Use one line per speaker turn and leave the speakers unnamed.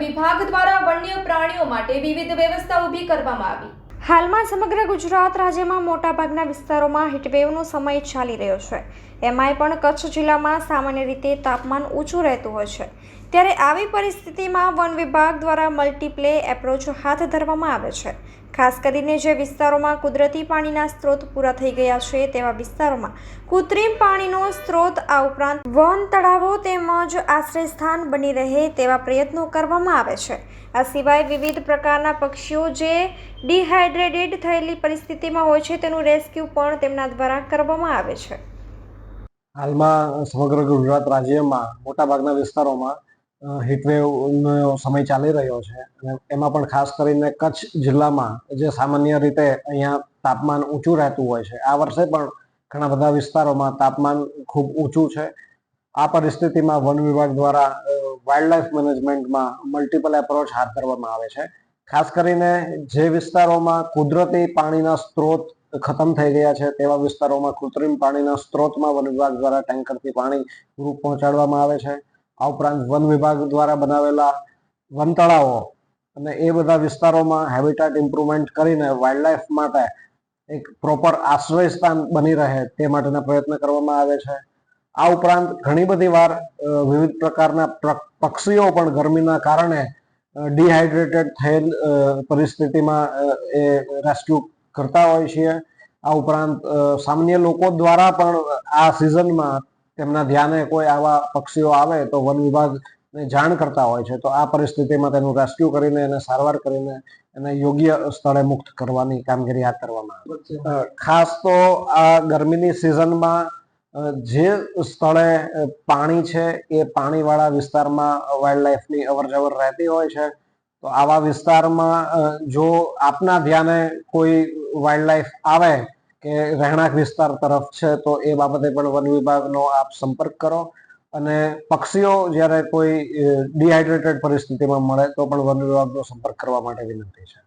વિભાગ દ્વારા વન્ય પ્રાણીઓ માટે વિવિધ વ્યવસ્થા ઊભી કરવામાં આવી.
હાલમાં સમગ્ર ગુજરાત રાજ્યમાં મોટાભાગના વિસ્તારોમાં હીટવેવનો સમય ચાલી રહ્યો છે. એમાંય પણ કચ્છ જિલ્લામાં સામાન્ય રીતે તાપમાન ઊંચું રહેતું હોય છે. ત્યારે આવી પરિસ્થિતિમાં વન વિભાગ દ્વારા મલ્ટીપ્લે એપ્રોચ હાથ ધરવામાં આવે છે. ખાસ કરીને જે વિસ્તારોમાં કુદરતી પાણીના સ્ત્રોત પૂરા થઈ ગયા છે તેવા વિસ્તારોમાં કૃત્રિમ પાણીનો સ્ત્રોત આ ઉપરાંત વન તળાવો તેમજ આશ્રયસ્થાન બની રહે તેવા પ્રયત્નો કરવામાં આવે છે. આ સિવાય વિવિધ પ્રકારના પક્ષીઓ જે ડિહાઇડ્રેટેડ થયેલી પરિસ્થિતિમાં હોય છે તેનું રેસ્ક્યુ પણ તેમના દ્વારા કરવામાં આવે છે.
હાલમાં સમગ્ર ગુજરાત રાજ્યમાં મોટાભાગના વિસ્તારોમાં હીટવેવનો સમય ચાલી રહ્યો છે અને એમાં પણ ખાસ કરીને કચ્છ જિલ્લામાં જે સામાન્ય રીતે અહીંયા તાપમાન ઊંચું રહેતું હોય છે, આ વર્ષે પણ ઘણા બધા વિસ્તારોમાં તાપમાન ખૂબ ઊંચું છે. આ પરિસ્થિતિમાં વન વિભાગ દ્વારા વાઇલ્ડ લાઈફ મેનેજમેન્ટમાં મલ્ટિપલ એપ્રોચ હાથ ધરવામાં આવે છે. ખાસ કરીને જે વિસ્તારોમાં કુદરતી પાણીના સ્ત્રોત ખતમ થઈ ગયા છે, તેવા વિસ્તારોમાં કૃત્રિમ પાણીના સ્ત્રોતમાં વન વિભાગ દ્વારા ટેન્કરથી પાણી પૂરું પહોંચાડવામાં આવે છે. આ ઉપરાંત વન વિભાગ દ્વારા બનાવેલા વન તળાવો અને એ બધા વિસ્તારોમાં હેબિટાટ ઇમ્પ્રુવમેન્ટ કરીને વાઇલ્ડ લાઈફ માટે એક પ્રોપર આશ્રય સ્થાન બની રહે તે માટેના પ્રયત્ન કરવામાં આવે છે. આ ઉપરાંત ઘણી બધી વાર વિવિધ પ્રકારના પક્ષીઓ પણ ગરમીના કારણે ડિહાઇડ્રેટેડ થયેલ પરિસ્થિતિમાં એ રેસ્ક્યુ કરતા હોય છીએ. આ ઉપરાંત સામાન્ય લોકો દ્વારા પણ આ સિઝનમાં તેમના ધ્યાને કોઈ આવા પક્ષીઓ આવે તો વન વિભાગને જાણ કરતા હોય છે, તો આ પરિસ્થિતિમાં તેનું રેસ્ક્યુ કરીને એને સારવાર કરીને એને યોગ્ય સ્થળે મુક્ત કરવાની કામગીરી હાથ ધરવામાં આવે ખાસ તો આ ગરમીની સિઝનમાં જે સ્થળે પાણી છે એ પાણીવાળા વિસ્તારમાં વાઇલ્ડ લાઈફની અવર જવર રહેતી હોય છે, તો આવા વિસ્તારમાં જો આપના ધ્યાને કોઈ વાઇલ્ડ લાઈફ આવે કે રહેણાંક વિસ્તાર તરફ છે, તો એ બાબતે પણ વન વિભાગનો આપ સંપર્ક કરો. અને પક્ષીઓ જ્યારે કોઈ ડિહાઇડ્રેટેડ પરિસ્થિતિમાં મળે તો પણ વન વિભાગનો સંપર્ક કરવા માટે વિનંતી છે.